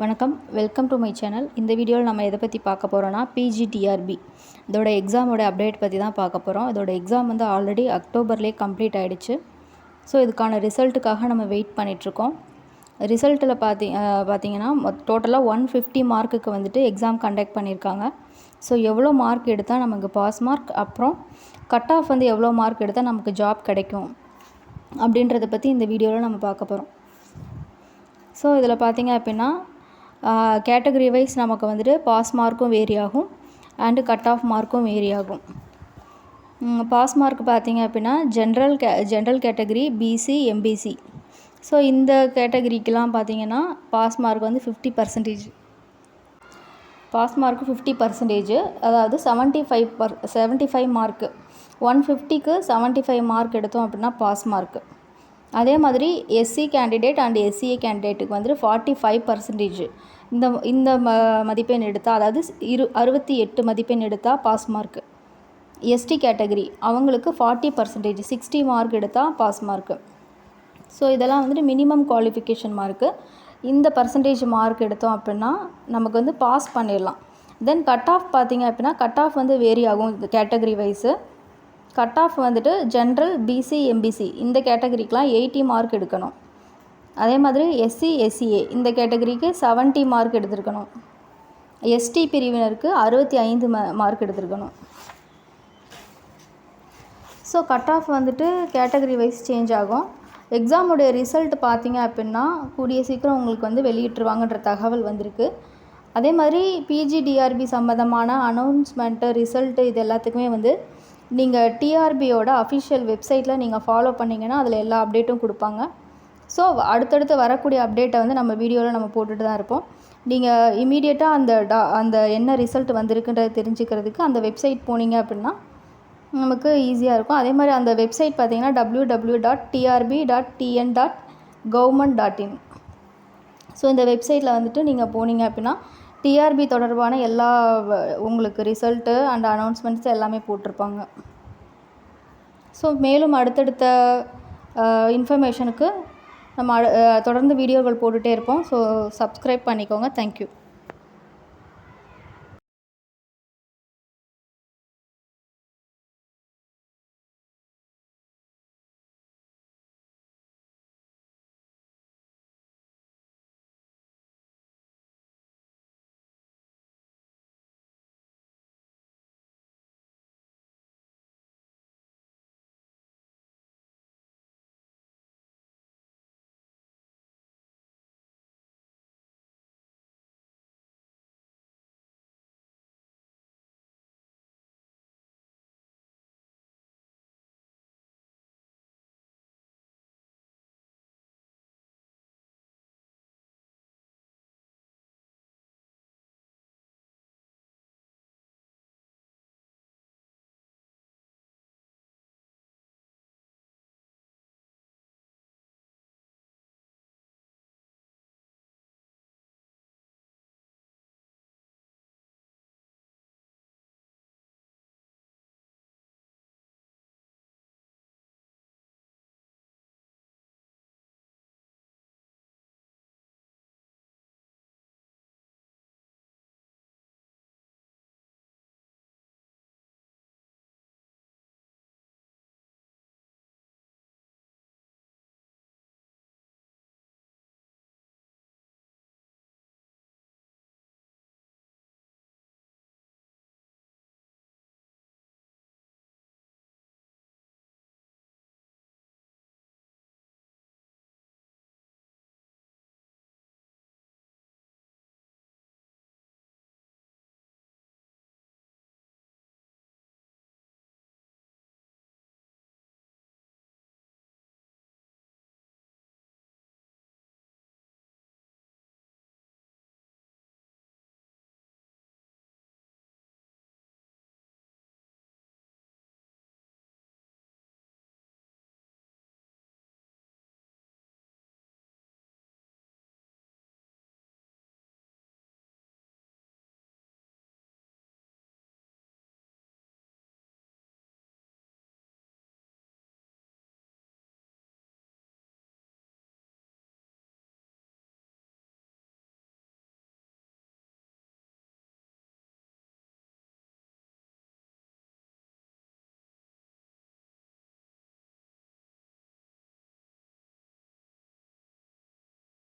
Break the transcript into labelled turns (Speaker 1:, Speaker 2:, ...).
Speaker 1: வணக்கம். Welcome to my channel இந்த வீடியோவில் நம்ம எதை பற்றி பார்க்க போகிறோன்னா பிஜிடிஆர்பி இதோட எக்ஸாமோட அப்டேட் பற்றி தான் பார்க்க போகிறோம் இதோட எக்ஸாம் வந்து ஆல்ரெடி அக்டோபர்லேயே கம்ப்ளீட் ஆகிடுச்சு ஸோ இதுக்கான ரிசல்ட்டுக்காக நம்ம வெயிட் பண்ணிகிட்ருக்கோம் ரிசல்ட்டில் பார்த்தி பார்த்தீங்கன்னா டோட்டலாக ஒன் ஃபிஃப்டி மார்க்குக்கு வந்துட்டு எக்ஸாம் கண்டக்ட் பண்ணியிருக்காங்க. ஸோ எவ்வளோ மார்க் எடுத்தால் நமக்கு பாஸ் மார்க் அப்புறம் கட் ஆஃப் வந்து எவ்வளோ மார்க் எடுத்தால் நமக்கு ஜாப் கிடைக்கும் அப்படின்றத பற்றி இந்த வீடியோவில் நம்ம பார்க்க போகிறோம் ஸோ இதில் பார்த்தீங்க அப்படின்னா கேட்டகரி வைஸ் நமக்கு வந்துட்டு பாஸ் மார்க்கும் வேரி ஆகும் அண்டு கட் ஆஃப் மார்க்கும் வேரி ஆகும் பாஸ் மார்க் பார்த்தீங்க அப்படின்னா general K general category BC MBC so இந்த கேட்டகரிக்கெலாம் பார்த்தீங்கன்னா பாஸ் மார்க் வந்து fifty percentage pass mark fifty percentage அதாவது seventy five per seventy five mark one ஃபிஃப்டிக்கு செவன்ட்டி ஃபைவ் மார்க் எடுத்தோம் அப்படின்னா பாஸ் மார்க்கு அதே மாதிரி எஸ்சி கேண்டிடேட் அண்ட் எஸ்சிஏ கேண்டிடேட்டுக்கு வந்துட்டு ஃபார்ட்டி ஃபைவ் பர்சன்டேஜ் இந்த இந்த ம மதிப்பெண் எடுத்தால் அதாவது இரு அறுபத்தி எட்டு மதிப்பெண் எடுத்தால் பாஸ் மார்க்கு எஸ்டி கேட்டகரி அவங்களுக்கு ஃபார்ட்டி பர்சன்டேஜ் சிக்ஸ்டி மார்க் எடுத்தால் பாஸ் மார்க்கு ஸோ இதெல்லாம் வந்துட்டு மினிமம் குவாலிஃபிகேஷன் மார்க்கு இந்த பர்சன்டேஜ் மார்க் எடுத்தோம் அப்படின்னா நமக்கு வந்து பாஸ் பண்ணிடலாம். தென் கட் ஆஃப் பார்த்திங்க அப்படின்னா கட் ஆஃப் வந்து வேரி ஆகும் இந்த கேட்டகரி வைஸு கட் ஆஃப் வந்துட்டு ஜென்ரல் பிசி எம்பிசி இந்த கேட்டகரிக்கெலாம் எயிட்டி மார்க் எடுக்கணும். அதே மாதிரி எஸ்சி எஸ்சிஏ இந்த கேட்டகரிக்கு செவன்ட்டி மார்க் எடுத்திருக்கணும். எஸ்டி பிரிவினருக்கு அறுபத்தி ஐந்து மார்க் எடுத்திருக்கணும். ஸோ கட் ஆஃப் வந்துட்டு கேட்டகரி வைஸ் சேஞ்ச் ஆகும். எக்ஸாமுடைய ரிசல்ட் பார்த்தீங்க அப்படின்னா கூடிய சீக்கிரம் உங்களுக்கு வந்து வெளியிட்டுருவாங்கன்ற தகவல் வந்திருக்கு. அதே மாதிரி பிஜிடிஆர்பி சம்மந்தமான அனௌன்ஸ்மெண்ட்டு ரிசல்ட்டு இது எல்லாத்துக்குமே வந்து நீங்கள் டிஆர்பியோட அஃபிஷியல் வெப்சைட்டில் நீங்கள் ஃபாலோ பண்ணிங்கன்னா அதில் எல்லா அப்டேட்டும் கொடுப்பாங்க. ஸோ அடுத்தடுத்து வரக்கூடிய அப்டேட்டை வந்து நம்ம வீடியோவில் நம்ம போட்டுட்டு தான் இருப்போம். நீங்கள் இமீடியட்டாக அந்த டா அந்த என்ன ரிசல்ட் வந்திருக்குன்றதை தெரிஞ்சுக்கிறதுக்கு அந்த வெப்சைட் போனீங்க அப்படின்னா நமக்கு ஈஸியாக இருக்கும். அதே மாதிரி அந்த வெப்சைட் பார்த்தீங்கன்னா W W dot TRB dot TN dot government dot in so இந்த வெப்சைட்டில் வந்துட்டு நீங்கள் போனீங்க அப்படின்னா டிஆர்பி தொடர்பான எல்லா உங்களுக்கு ரிசல்ட்டு அண்ட் அனௌன்ஸ்மெண்ட்ஸ் எல்லாமே போட்டிருப்பாங்க. ஸோ மேலும் அடுத்தடுத்த இன்ஃபர்மேஷனுக்கு நம்ம தொடர்ந்து வீடியோக்கள் போட்டுகிட்டே இருப்போம். ஸோ சப்ஸ்கிரைப் பண்ணிக்கோங்க. தேங்க்யூ